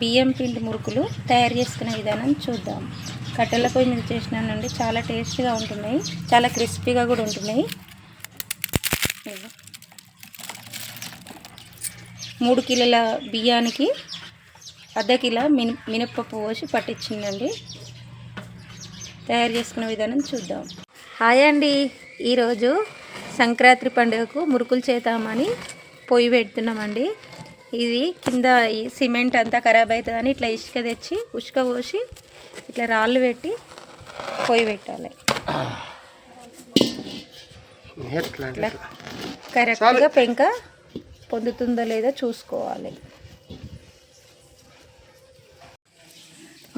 బియ్యం పిండి మురుకులు తయారు చేసుకునే విధానం చూద్దాం. కట్టెల పొయ్యి మీద చేసినానండి. చాలా టేస్టీగా ఉంటున్నాయి. చాలా క్రిస్పీగా కూడా ఉంటున్నాయి. మూడు కిలోల బియ్యానికి అర్ధ కిలో మిన మినప్పప్పు పోసి పట్టించిందండి. తయారు చేసుకునే విధానం చూద్దాం. హాయ్ అండి. ఈరోజు సంక్రాంతి పండుగకు మురుకులు చేద్దామని పొయ్యి పెడుతున్నామండి. ఇది కింద ఈ సిమెంట్ అంతా ఖరాబ్ అవుతుందని ఇట్లా ఇసుక తెచ్చి ఉసుక పోసి ఇట్లా రాళ్ళు పెట్టి పొయ్యి పెట్టాలి. ఇట్లా కరెక్ట్గా పెంక పొందుతుందో లేదో చూసుకోవాలి.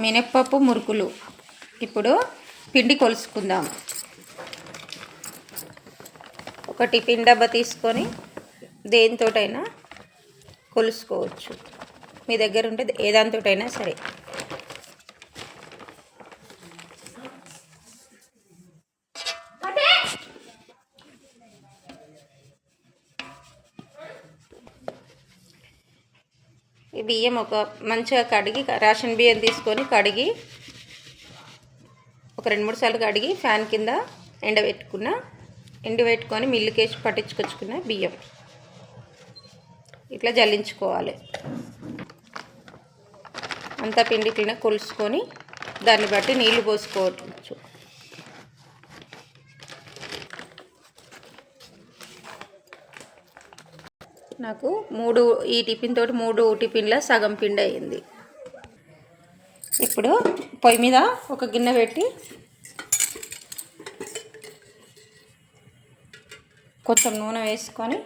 మినప్పప్పు మురుకులు. ఇప్పుడు పిండి కొలుసుకుందాం. ఒక టిఫిన్ డబ్బా తీసుకొని దేనితోటైనా కొలుసుకోవచ్చు. మీ దగ్గర ఉంటే ఏ దానితోటైనా సరే. ఈ బియ్యం ఒక మంచిగా కడిగి రేషన్ బియ్యం తీసుకొని కడిగి ఒక రెండు మూడు సార్లు కడిగి ఫ్యాన్ కింద ఎండబెట్టుకున్న ఎండబెట్టుకొని మిల్లుకేసి పట్టించుకొచ్చుకున్న బియ్యం. ఇట్లా జల్లించుకోవాలి. అంత పిండి ఇట్లనే కొలుసుకొని దాన్ని బట్టి నీళ్ళు పోసుకోవచ్చు. నాకు మూడు ఈ టిఫిన్ తోటి మూడు టిఫిన్ల సగం పిండి అయింది. ఇప్పుడు పొయ్యి మీద ఒక గిన్నె పెట్టి కొంచెం నూనె వేసుకొని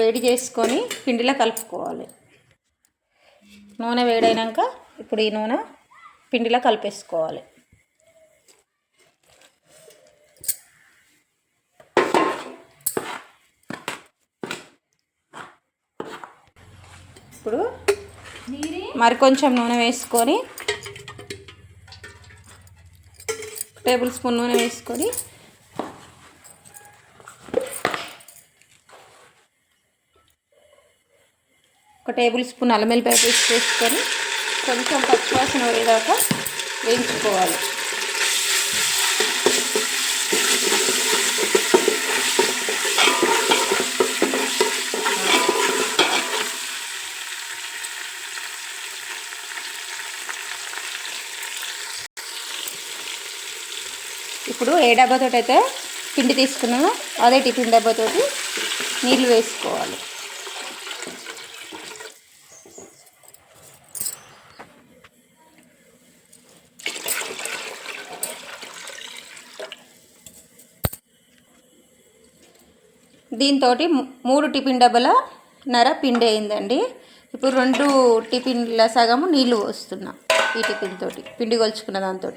వేడి చేసుకొని పిండిలో కలుపుకోవాలి. నూనె వేడైనాక ఇప్పుడు ఈ నూనె పిండిలో కలిపేసుకోవాలి. ఇప్పుడు మరి కొంచెం నూనె వేసుకొని టేబుల్ స్పూన్ నూనె వేసుకొని ఒక టేబుల్ స్పూన్ అల్లం వెల్లిపాయ పేస్ట్ వేసుకొని కొంచెం పచ్చివాసన వేదాకా వేయించుకోవాలి. ఇప్పుడు ఏ డబ్బాతో అయితే పిండి తీసుకున్నామో అదే టిఫిన్ డబ్బాతోటి నీళ్ళు వేసుకోవాలి. దీంతో మూడు టిఫిన్ డబ్బల నర పిండి అయిందండి. ఇప్పుడు రెండు టిఫిన్ల సగము నీళ్ళు పోస్తున్నా ఈ టిఫిన్ తోటి పిండి కొలుచుకున్న దాంతో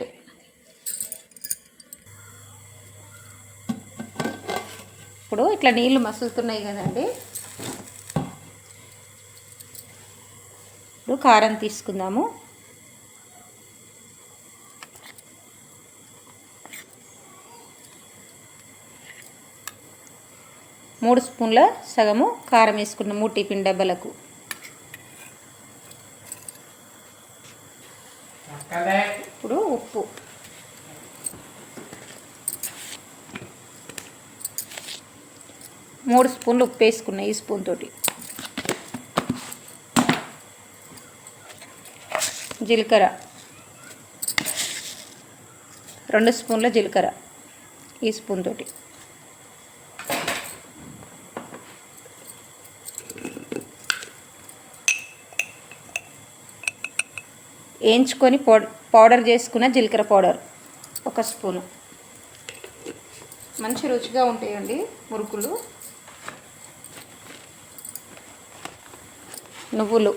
ఇప్పుడు ఇట్లా నీళ్ళు మసులుతున్నాయి కదండి. ఇప్పుడు కారం తీసుకుందాము. మూడు స్పూన్ల సగము కారం వేసుకున్నాం మూడు టిఫిన్ డబ్బాలకు. ఇప్పుడు ఉప్పు. మూడు స్పూన్లు ఉప్పు వేసుకున్నా ఈ స్పూన్ తోటి. జీలకర్ర. రెండు స్పూన్ల జీలకర్ర ఈ స్పూన్ తోటి. వేయించుకొని పౌడర్ చేసుకున్న జీలకర్ర పౌడర్. ఒక స్పూను. మంచి రుచిగా ఉంటాయండి మురుకులు. నువ్వులు.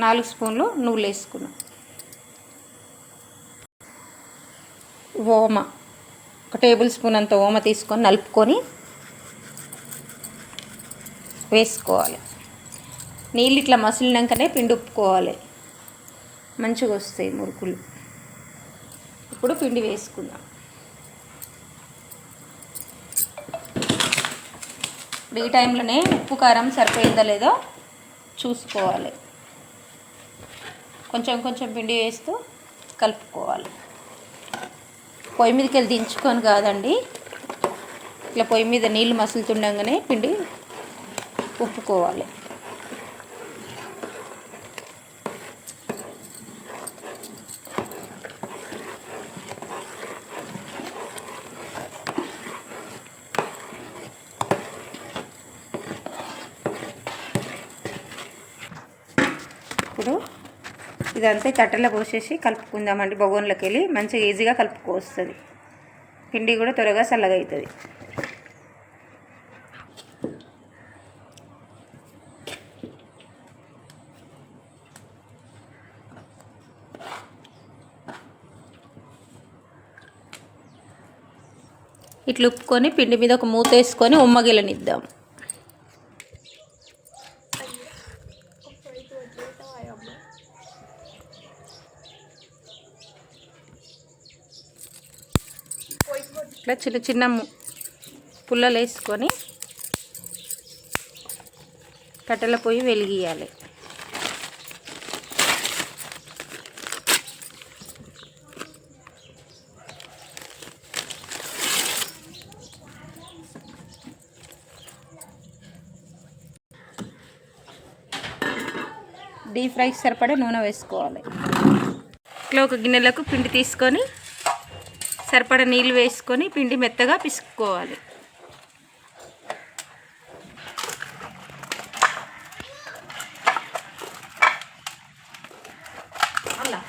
నాలుగు స్పూన్లు నువ్వులు వేసుకున్నాం. ఓమ. ఒక టేబుల్ స్పూన్ అంత ఓమ తీసుకొని నలుపుకొని వేసుకోవాలి. నీళ్ళు ఇట్లా మసిలినాకనే పిండి ఉప్పుకోవాలి. మంచిగా వస్తాయి మురుకులు. ఇప్పుడు పిండి వేసుకుందాం. ఇప్పుడు ఈ టైంలోనే ఉప్పు కారం సరిపోయిందో లేదో చూసుకోవాలి. కొంచెం కొంచెం పిండి వేస్తూ కలుపుకోవాలి. పొయ్యి మీదకి వెళ్ళి దించుకొని కాదండి. ఇట్లా పొయ్యి మీద నీళ్ళు మసులుతుండగానే పిండి ఉప్పుకోవాలి. ఇప్పుడు ఇదంతా కట్టెలో పోసేసి కలుపుకుందామండి. బొగోన్లోకి వెళ్ళి మంచిగా ఈజీగా కలుపుకొస్తుంది పిండి కూడా త్వరగా చల్లగా అవుతుంది ఇట్లా ఉప్పుకొని పిండి మీద ఒక మూత వేసుకొని ఉమ్మగిలనిద్దాం ఇట్లా చిన్న చిన్న పుల్లలు వేసుకొని కట్టెల పొయ్యి వెలిగియాలి డీప్ ఫ్రైకి సరిపడా నూనె వేసుకోవాలి. ఇట్లా ఒక గిన్నెలకు పిండి తీసుకొని సరిపడా నీళ్ళు వేసుకొని పిండి మెత్తగా పిసుక్కోవాలి. అలా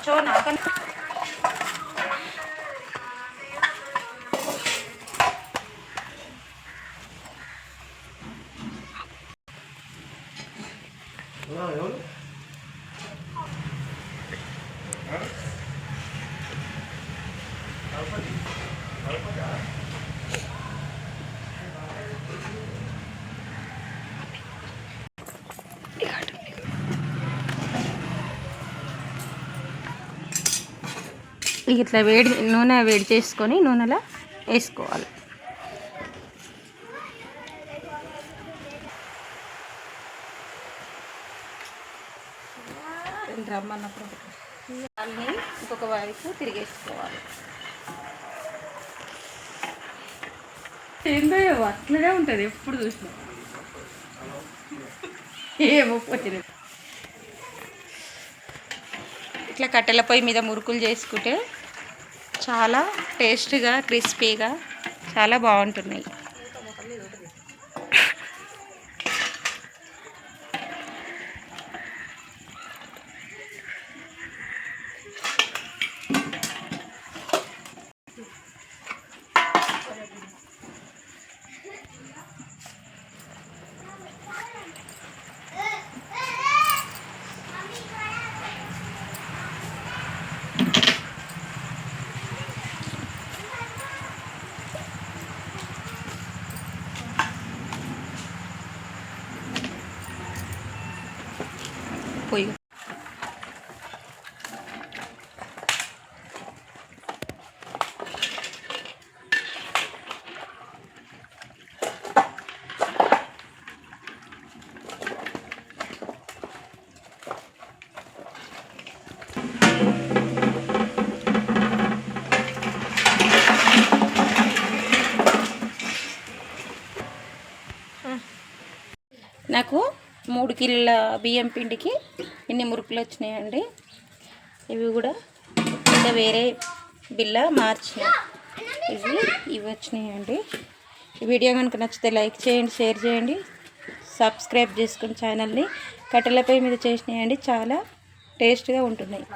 ఇట్లా వేడి నూనె వేడి చేసుకొని నూనెలో వేసుకోవాలి. రమ్మన్నప్పుడు దాన్ని ఇంకొక వైపు తిరిగేసుకోవాలి. ఏందో అట్లనే ఉంటుంది ఎప్పుడు చూసినా. ఏమో వచ్చిన ఇట్లా కట్టెల పొయ్యి మీద మురుకులు చేసుకుంటే చాలా టేస్ట్గా క్రిస్పీగా చాలా బాగుంటున్నాయి. పొయ్యి మూడు కిలోల బియ్యం పిండికి ఇన్ని మురుకులు వచ్చినాయండి. ఇవి కూడా ఇంకా వేరే బిల్ల మార్చినాయి ఇవి ఇవి వచ్చినాయండి. ఈ వీడియో కనుక నచ్చితే లైక్ చేయండి షేర్ చేయండి సబ్స్క్రైబ్ చేసుకుని ఛానల్ని. కట్టెలపై మీద చేసినాయండి చాలా టేస్ట్గా ఉంటున్నాయి.